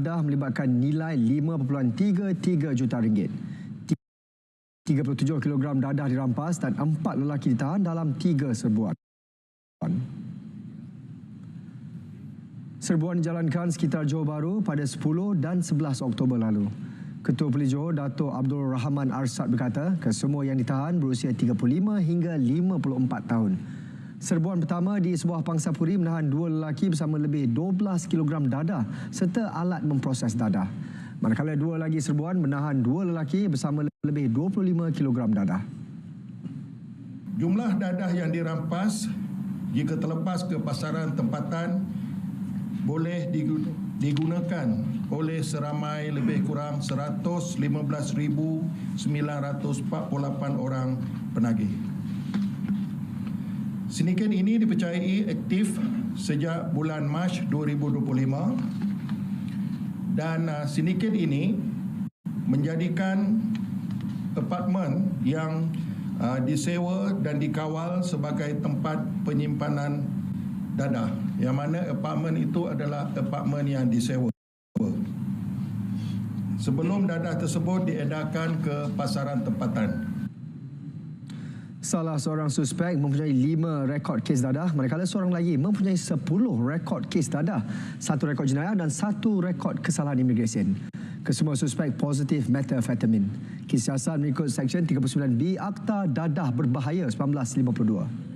dadah melibatkan nilai 5.33 juta ringgit. 37 kg dadah dirampas dan empat lelaki ditahan dalam tiga serbuan. Serbuan dijalankan sekitar Johor Bahru pada 10 dan 11 Oktober lalu. Ketua Polis Johor Dato' Abdul Rahman Arsad berkata kesemua yang ditahan berusia 35 hingga 54 tahun. Serbuan pertama di sebuah pangsapuri menahan dua lelaki bersama lebih 12 kg dadah serta alat memproses dadah. Manakala dua lagi serbuan menahan dua lelaki bersama lebih 25 kg dadah. Jumlah dadah yang dirampas jika terlepas ke pasaran tempatan boleh digunakan oleh seramai lebih kurang 115,948 orang penagih. Sindiket ini dipercayai aktif sejak bulan Mac 2025 dan uh, sindiket ini menjadikan apartmen yang uh, disewa dan dikawal sebagai tempat penyimpanan dadah yang mana apartmen itu adalah apartmen yang disewa. Sebelum dadah tersebut diedarkan ke pasaran tempatan. Salah seorang suspek mempunyai lima rekod kes dadah manakala seorang lagi mempunyai sepuluh rekod kes dadah, satu rekod jenayah dan satu rekod kesalahan imigresen. Kesemua suspek positif metafetamin. Kes siasat mengikut Seksyen 39B Akta Dadah Berbahaya 1952.